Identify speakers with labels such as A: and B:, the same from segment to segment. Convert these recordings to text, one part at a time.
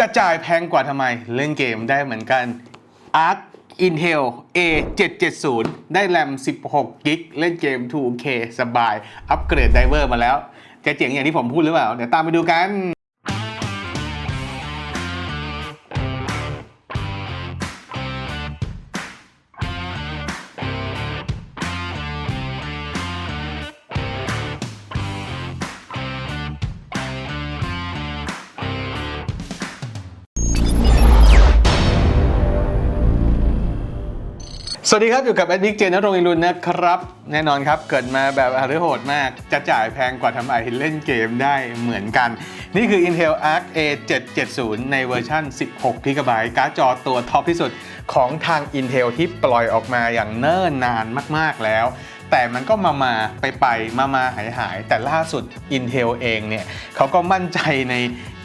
A: จะจ่ายแพงกว่าทำไม เล่นเกมได้เหมือนกัน Arc Intel A 770 ได้แรม 16 กิก เล่นเกม 2K สบาย อัปเกรดไดเวอร์มาแล้ว จะเจ๋งอย่างที่ผมพูดหรือเปล่า เดี๋ยวตามไปดูกัน สวัสดีครับ อยู่กับแอดดิกเจนนรงอิรุนนะครับ แน่นอนครับ เกิดมาแบบอาร์โหดมาก จะจ่ายแพงกว่าทำไมเล่นเกมได้เหมือนกัน นี่คือ Intel Arc A 770 ในเวอร์ชัน 16 g b การ์ดจอตัวท็อปที่สุดของทาง Intel ที่ปล่อยออกมาอย่างเนิ่นนานมาก ๆ แล้ว แต่มันก็มามาไปไปมามาหายหายแต่ล่าสุด Intel เองเนี่ยเขาก็มั่นใจใน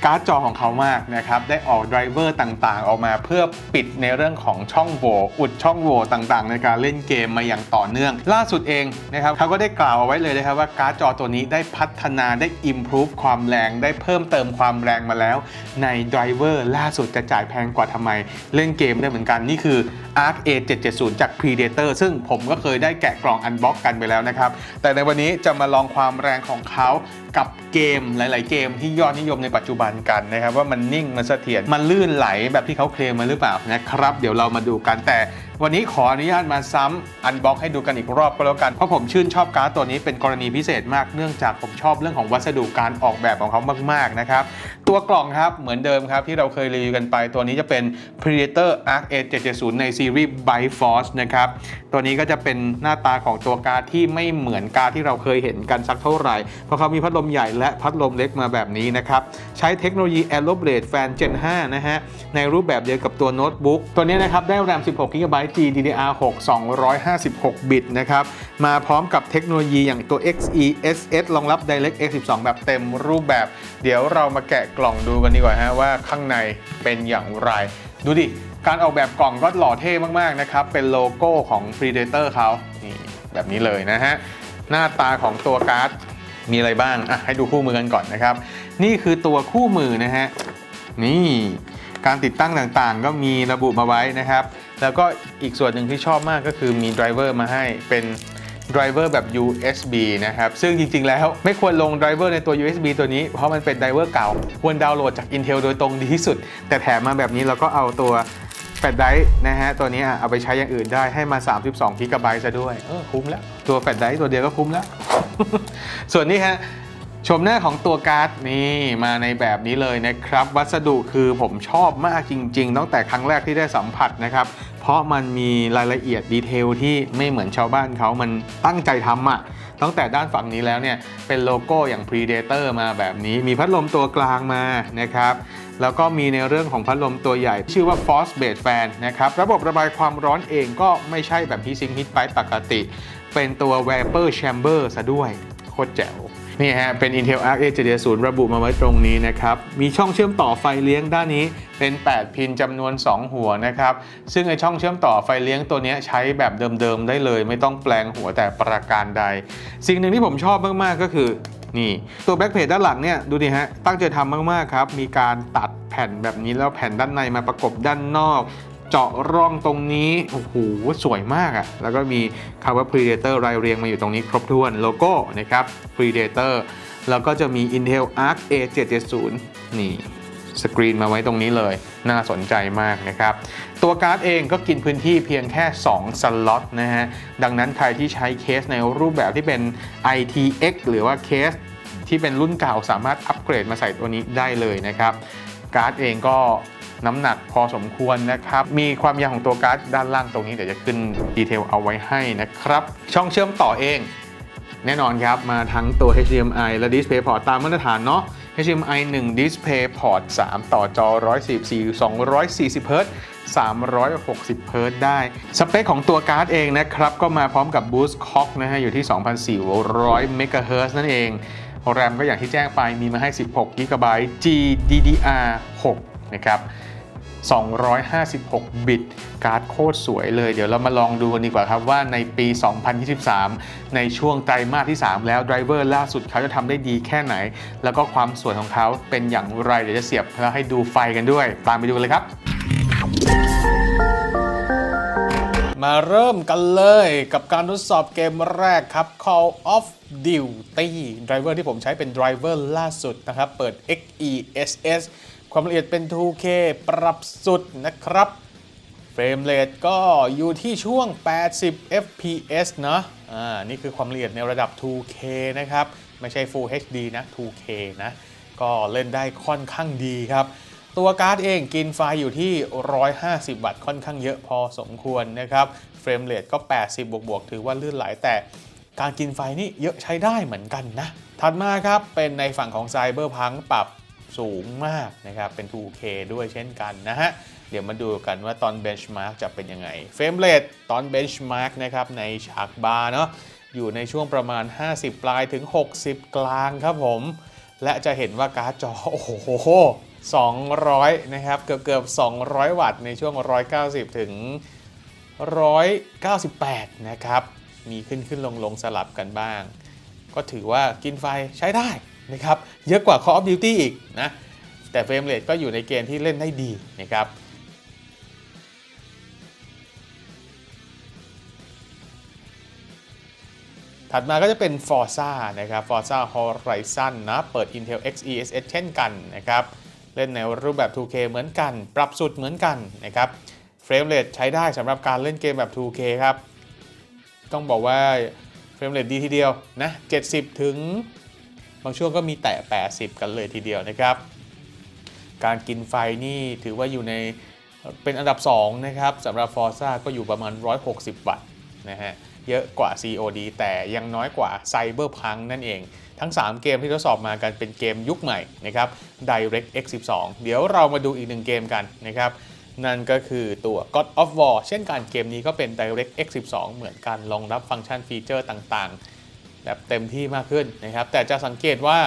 A: การ์ดจอของเขามากนะครับ ได้ออกไดรเวอร์ต่างๆ ออกมาเพื่อปิดในเรื่องของช่องโหว่อุดช่องโหว่ต่างๆ ในการเล่นเกมมาอย่างต่อเนื่อง ล่าสุดเองนะครับเขาก็ได้กล่าวเอาไว้เลยนะครับว่าการ์ดจอตัวนี้ได้พัฒนาได้ improve ความแรงได้เพิ่มเติมความแรงมาแล้ว ในไดรเวอร์ล่าสุดจะจ่ายแพงกว่าทำไม เล่นเกมได้เหมือนกันนี่คือ Arc A 770 จาก Predator ซึ่งผมก็เคยได้แกะกล่องอันบ็อกกันไปแล้วนะครับแต่ในวันนี้จะมาลองความแรงของเขา กับเกมหลาย ๆ เกมที่ยอดนิยมในปัจจุบันกันนะครับว่ามันนิ่งมันเสถียรมันลื่นไหลแบบที่เขาเคลมมาหรือเปล่านะครับ เดี๋ยวเรามาดูกันแต่ วันนี้ขออนุญาตมาซ้ำอันบ็อกให้ดูกันอีกรอบก็แล้วกัน เพราะผมชื่นชอบการ์ดตัวนี้เป็นกรณีพิเศษมาก เนื่องจากผมชอบเรื่องของวัสดุการออกแบบของเขามากๆนะครับ ตัวกล่องครับเหมือนเดิมครับที่เราเคยรีวิวกันไป ตัวนี้จะเป็น Predator Arc A 770ในซีรีส์ Bifrost นะครับตัวนี้ก็จะเป็นหน้าตาของตัวการ์ดที่ไม่เหมือนการ์ดที่เราเคยเห็นกันสักเท่าไหร่ เพราะเขามีพัดลมใหญ่และพัดลมเล็กมาแบบนี้นะครับใช้เทคโนโลยี Aeroblade Fan Gen 5นะฮะในรูปแบบเดียวกับตัวโน้ตบุ๊กตัวนี้นะครับได้แรม 16 GB GDDR6 256 บิตนะครับ มาพร้อมกับเทคโนโลยีอย่างตัว XeSS รองรับ DirectX 12 แบบเต็มรูปแบบ เดี๋ยวเรามาแกะกล่องดูกันดีกว่าฮะว่าข้างในเป็นอย่างไร ดูดิ การออกแบบกล่องก็หล่อเท่มาก ๆ นะครับ เป็นโลโก้ของ Predator เขานี่แบบนี้เลยนะฮะ หน้าตาของตัวการ์ดมีอะไรบ้าง อะ ให้ดูคู่มือกันก่อนนะครับ นี่คือตัวคู่มือนะฮะ นี่ การติดตั้งต่างๆ ก็มีระบุมาไว้นะครับ แล้วก็อีกส่วนหนึ่งที่ชอบมากก็คือมีไดรเวอร์มาให้เป็นไดรเวอร์แบบ USB นะครับ ซึ่งจริง ๆ แล้วไม่ควรลงไดรเวอร์ในตัว USB ตัวนี้ เพราะมันเป็นไดรเวอร์เก่า ควรดาวน์โหลดจาก Intel โดยตรงดีที่สุด แต่แถมมาแบบนี้เราก็เอาตัวแฟลชไดรฟ์นะฮะ ตัวนี้อะเอาไปใช้อย่างอื่นได้ให้มา 32 g b ซะด้วย เออคุ้มแล้ว ตัวแฟลชไดรฟ์ตัวเดียวก็คุ้มแล้ว ส่วนนี้ฮะ ชมหน้าของตัวการ์ดนี่มาในแบบนี้เลยนะครับ วัสดุคือผมชอบมากจริง ๆ ตั้งแต่ครั้งแรกที่ได้สัมผัสนะครับ เพราะมันมีรายละเอียดดีเทลที่ไม่เหมือนชาวบ้านเขามันตั้งใจทำอะตั้งแต่ด้านฝั่งนี้แล้วเนี่ยเป็นโลโก้อย่าง Predator มาแบบนี้ มีพัดลมตัวกลางมานะครับ แล้วก็มีในเรื่องของพัดลมตัวใหญ่ ชื่อว่า Force Base Fan นะครับ ระบบระบายความร้อนเองก็ไม่ใช่แบบที่ซิงฮิตไปปกติ เป็นตัว Vapor Chamber ซะด้วย โคตรแจ๋ว นี่ฮะเป็น Intel Arc A7 0ระบุมาไว้ตรงนี้นะครับ มีช่องเชื่อมต่อไฟเลี้ยงด้านนี้เป็น 8 พินจำนวน 2 หัวนะครับ ซึ่งไอช่องเชื่อมต่อไฟเลี้ยงตัวนี้ใช้แบบเดิมๆได้เลย ไม่ต้องแปลงหัวแต่ประการใด สิ่งหนึ่งที่ผมชอบมากๆก็คือนี่ตัวแบ็กเพจด้านหลังเนี่ยดูดิฮะตั้งใจทำมากๆครับ มีการตัดแผ่นแบบนี้แล้วแผ่นด้านในมาประกบด้านนอก เจาะร่องตรงนี้ โอ้โห สวยมากอะ่ะ แล้วก็มีคำว่า Predator รายเรียงมาอยู่ตรงนี้ครบถ้วนโลโก้นะครับ Predator แล้วก็จะมี Intel Arc A 770 นี่สกรีนมาไว้ตรงนี้เลยน่าสนใจมากนะครับ ตัวการ์ดเองก็กินพื้นที่เพียงแค่ 2 สล็อตนะฮะ ดังนั้นใครที่ใช้เคสในรูปแบบที่เป็น ITX หรือว่าเคสที่เป็นรุ่นเก่าสามารถอัปเกรดมาใส่ตัวนี้ได้เลยนะครับ การ์ดเองก็ น้ำหนักพอสมควรนะครับ มีความยาวของตัวการ์ดด้านล่างตรงนี้เดี๋ยวจะขึ้นดีเทลเอาไว้ให้นะครับ ช่องเชื่อมต่อเอง แน่นอนครับมาทั้งตัว HDMI และ DisplayPort ตามมาตรฐานเนาะ HDMI 1 DisplayPort 3 ต่อจอ 144 240 Hz 360 Hz ได้ สเปคของตัวการ์ดเองนะครับ ก็มาพร้อมกับ Boost Clock นะฮะ อยู่ที่ 2,400 MHz นั่นเอง แรมก็อย่างที่แจ้งไปมีมาให้ 16 GB GDDR6 นะครับ256 บิต การ์ดโคตรสวยเลย เดี๋ยวเรามาลองดูกันดีกว่าครับว่าในปี 2023 ในช่วงไตรมาสที่ 3 แล้วไดรเวอร์ล่าสุดเขาจะทำได้ดีแค่ไหน แล้วก็ความสวยของเขาเป็นอย่างไร เดี๋ยวจะเสียบแล้วให้ดูไฟกันด้วย ตามไปดูกันเลยครับ มาเริ่มกันเลยกับการทดสอบเกมแรกครับ Call of Duty ไดรเวอร์ที่ผมใช้เป็นไดรเวอร์ล่าสุดนะครับ เปิด XeSS ความละเอียดเป็น 2K ปรับสุดนะครับ เฟรมเรทก็อยู่ที่ช่วง 80 fps เนอะอ่านี่คือความละเอียดในระดับ 2K นะครับ ไม่ใช่ Full HD นะ 2K นะ ก็เล่นได้ค่อนข้างดีครับ ตัวการ์ดเองกินไฟอยู่ที่ 150 วัตต์ค่อนข้างเยอะพอสมควรนะครับ เฟรมเรทก็ 80 บวกบวกๆถือว่าลื่นไหลแต่การกินไฟนี่เยอะใช้ได้เหมือนกันนะ ถัดมาครับเป็นในฝั่งของ Cyberpunk ปรับ สูงมากนะครับ เป็น 2K ด้วยเช่นกันนะฮะ เดี๋ยวมาดูกันว่าตอน Benchmark จะเป็นยังไง เฟรมเรทตอน Benchmark นะครับในฉากบาร์เนาะ อยู่ในช่วงประมาณ 50 ปลายถึง 60 กลางครับผม และจะเห็นว่าการ์ดจอ โอ้โห200 นะครับ เกือบเกือบ 200 วัตต์ในช่วง 190 ถึง 198 นะครับ มีขึ้นขึ้นลงลงสลับกันบ้าง ก็ถือว่ากินไฟใช้ได้ นะครับเยอะกว่า Call of Duty อีกนะแต่เฟรมเรทก็อยู่ในเกณฑ์ที่เล่นได้ดีนะครับถัดมาก็จะเป็น Forza นะครับ Forza Horizon นะเปิด Intel XeSS เช่นกันนะครับเล่นในรูปแบบ 2K เหมือนกัน ปรับสุดเหมือนกันนะครับเฟรมเรทใช้ได้สำหรับการเล่นเกมแบบ 2K ครับ ต้องบอกว่าเฟรมเรทดีทีเดียวนะ 70 ถึงางช่วงก็มีแตะ 80 กันเลยทีเดียวนะครับ การกินไฟนี่ถือว่าอยู่ในเป็นอันดับ 2 นะครับสำหรับ Forza ก็อยู่ประมาณ 160 วัตต์นะฮะเยอะกว่า COD แต่ยังน้อยกว่า Cyberpunk นั่นเอง ทั้ง 3 เกมที่ทดสอบมากันเป็นเกมยุคใหม่นะครับ DirectX 12เดี๋ยวเรามาดูอีกหนึ่งเกมกันนะครับ นั่นก็คือตัว God of War เช่นกันเกมนี้ก็เป็น DirectX 12เหมือนกันรองรับฟังก์ชันฟีเจอร์ต่างๆ แบบเต็มที่มากขึ้นนะครับ แต่จะสังเกตว่า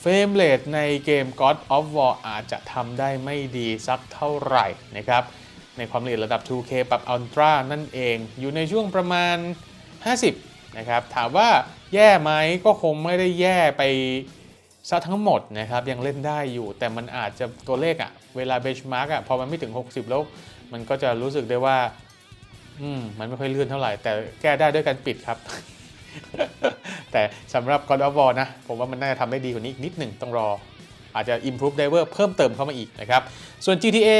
A: เฟรมเรทในเกม God of War อาจจะทำได้ไม่ดีสักเท่าไหร่นะครับ ในความละเอียดระดับ 2K ปรับ Ultra นั่นเอง อยู่ในช่วงประมาณ 50 นะครับ ถามว่าแย่ไหมก็คงไม่ได้แย่ไปซะทั้งหมดนะครับยังเล่นได้อยู่ แต่มันอาจจะตัวเลขอะเวลา benchmark อะพอมันไม่ถึง 60 แล้ว มันก็จะรู้สึกได้ว่า อืม มันไม่ค่อยเลื่อนเท่าไหร่ แต่แก้ได้ด้วยการปิดครับ แต่สำหรับ God of War นะ ผมว่ามันน่าจะทำได้ดีกว่านี้อีกนิดหนึ่งต้องรอ อาจจะ improve driver เพิ่มเติมเข้ามาอีกนะครับ ส่วน GTA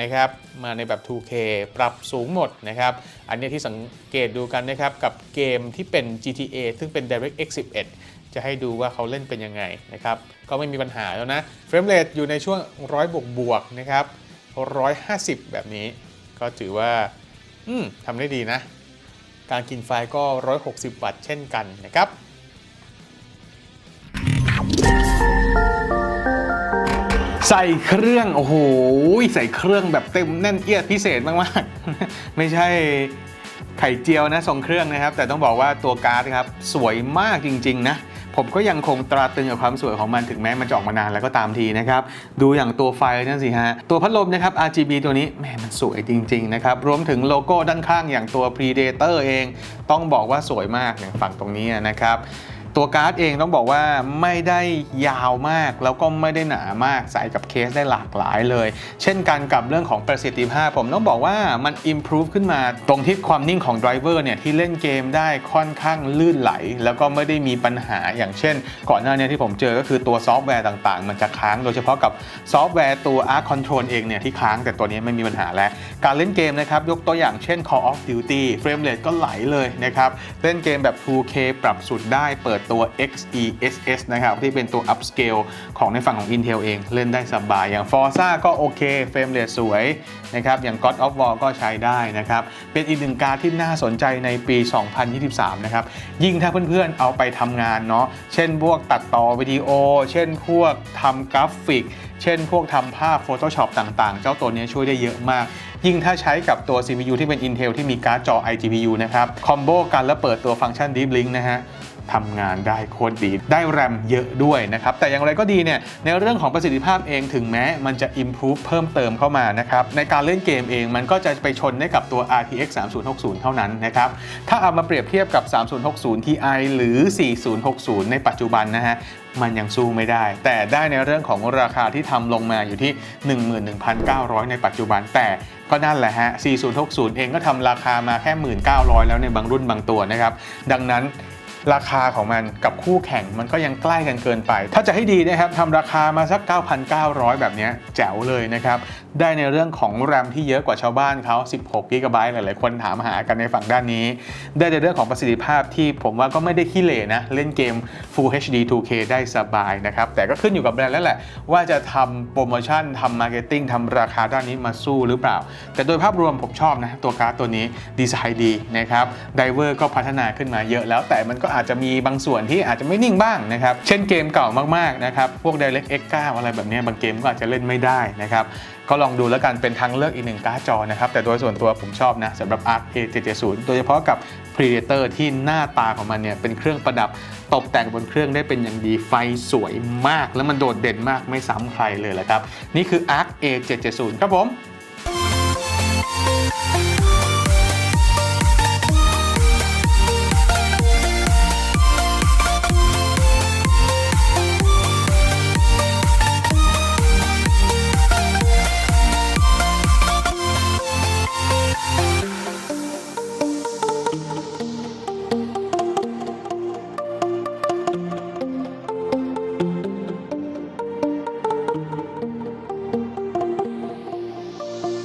A: นะครับ มาในแบบ 2K ปรับสูงหมดนะครับ อันนี้ที่สังเกตดูกันนะครับ กับเกมที่เป็น GTA ซึ่งเป็น DirectX 11 จะให้ดูว่าเขาเล่นเป็นยังไงนะครับ ก็ไม่มีปัญหาแล้วนะเฟรมเรทอยู่ในช่วง 100 บวกบวกนะครับ 150 แบบนี้ ก็ถือว่าอืมทำได้ดีนะ การกินไฟก็ 160 วัตต์เช่นกันนะครับ ใส่เครื่อง โอ้โห ใส่เครื่องแบบเต็มแน่นเอียดพิเศษมากๆ ไม่ใช่ไข่เจียวนะทรงเครื่องนะครับ แต่ต้องบอกว่าตัวการ์ดครับสวยมากจริง ๆ นะ ผมก็ยังคงตราตรึงกับความสวยของมันถึงแม้มันจะออกมานานแล้วก็ตามทีนะครับ ดูอย่างตัวไฟนั่นสิฮะ ตัวพัดลมนะครับ RGB ตัวนี้แหมมันสวยจริง ๆ นะครับ รวมถึงโลโก้ด้านข้างอย่างตัว Predator เอง ต้องบอกว่าสวยมากอย่างฝั่งตรงนี้นะครับ ตัวการ์ดเองต้องบอกว่าไม่ได้ยาวมากแล้วก็ไม่ได้หนามากใส่กับเคสได้หลากหลายเลย เช่นกันกับเรื่องของประสิทธิภาพ ผมต้องบอกว่ามัน improve ขึ้นมา ตรงที่ความนิ่งของไดรเวอร์เนี่ยที่เล่นเกมได้ค่อนข้างลื่นไหล แล้วก็ไม่ได้มีปัญหาอย่างเช่น ก่อนหน้านี้ที่ผมเจอก็คือตัวซอฟต์แวร์ต่างๆ มันจะค้างโดยเฉพาะกับซอฟต์แวร์ตัว Arc Control เองเนี่ยที่ค้างแต่ตัวนี้ไม่มีปัญหาแล้วการเล่นเกมนะครับยกตัวอย่างเช่น Call of Duty เฟรมเรทก็ไหลเลยนะครับเล่นเกมแบบ 2K ปรับสุดได้เปิดตัว XeSS นะครับ ที่เป็นตัว upscale ของในฝั่งของ Intel เองเล่นได้สบาย อย่าง Forza ก็โอเคเฟรมเรทสวยนะครับ อย่าง God of War ก็ใช้ได้นะครับ เป็นอีกหนึ่งการที่น่าสนใจในปี 2023 นะครับ ยิ่งถ้าเพื่อนๆเอาไปทำงานเนาะเช่นพวกตัดต่อวิดีโอ เช่นพวกทำกราฟิก เช่นพวกทำภาพ Photoshop ต่างๆ เจ้าตัวนี้ช่วยได้เยอะมากยิ่งถ้าใช้กับตัว CPU ที่เป็น Intel ที่มีการ์ดจอ iGPU นะครับ คอมโบกันแล้วเปิดตัวฟังก์ชัน Deep Link นะฮะ ทำงานได้โคตรดี ได้แรมเยอะด้วยนะครับ แต่อย่างไรก็ดีเนี่ยในเรื่องของประสิทธิภาพเองถึงแม้มันจะ improve เพิ่มเติมเข้ามานะครับ ในการเล่นเกมเองมันก็จะไปชนได้กับตัว RTX 3060 เท่านั้นนะครับ ถ้าเอามาเปรียบเทียบกับ 3060 Ti หรือ 4060 ในปัจจุบันนะฮะมันยังสู้ไม่ได้ แต่ได้ในเรื่องของราคาที่ทำลงมาอยู่ที่ 11,900 ในปัจจุบัน แต่ก็นั่นแหละฮะ 4060 เองก็ทำราคามาแค่ 1,900 แล้วในบางรุ่นบางตัวนะครับ ดังนั้น ราคาของมันกับคู่แข่งมันก็ยังใกล้กันเกินไป ถ้าจะให้ดีนะครับทำราคามาสัก 9,900 แบบนี้แจ๋วเลยนะครับ ได้ในเรื่องของแรมที่เยอะกว่าชาวบ้านเขา 16กิกะไบต์หลาย ๆ คนถามหากันในฝั่งด้านนี้ ได้ในเรื่องของประสิทธิภาพที่ผมว่าก็ไม่ได้ขี้เหร่นะ เล่นเกม Full HD 2K ได้สบายนะครับ แต่ก็ขึ้นอยู่กับแบรนด์แล้วแหละ ว่าจะทำโปรโมชั่นทำมาร์เก็ตติ้งทำราคาด้านนี้มาสู้หรือเปล่า แต่โดยภาพรวมผมชอบนะตัวการ์ดตัวนี้ดีไซน์ดีนะครับไดเวอร์ก็พัฒนาขึ้นมาเยอะแล้วแต่มันก็อาจจะมีบางส่วนที่อาจจะไม่นิ่งบ้างนะครับ เช่นเกมเก่ามากๆนะครับ พวก Direct X 9 อะไรแบบนี้บางเกมก็อาจจะเล่นไม่ได้นะครับ ก็ลองดูแล้วกันเป็นทางเลือกอีกหนึ่งการ์ดจอนะครับ แต่โดยส่วนตัวผมชอบนะสำหรับ Arc A770 โดยเฉพาะกับ Predator ที่หน้าตาของมันเนี่ยเป็นเครื่องประดับตกแต่งบนเครื่องได้เป็นอย่างดีไฟสวยมาก แล้วมันโดดเด่นมากไม่ซ้ำใครเลยแหละครับ นี่คือ Arc A770 ครับผม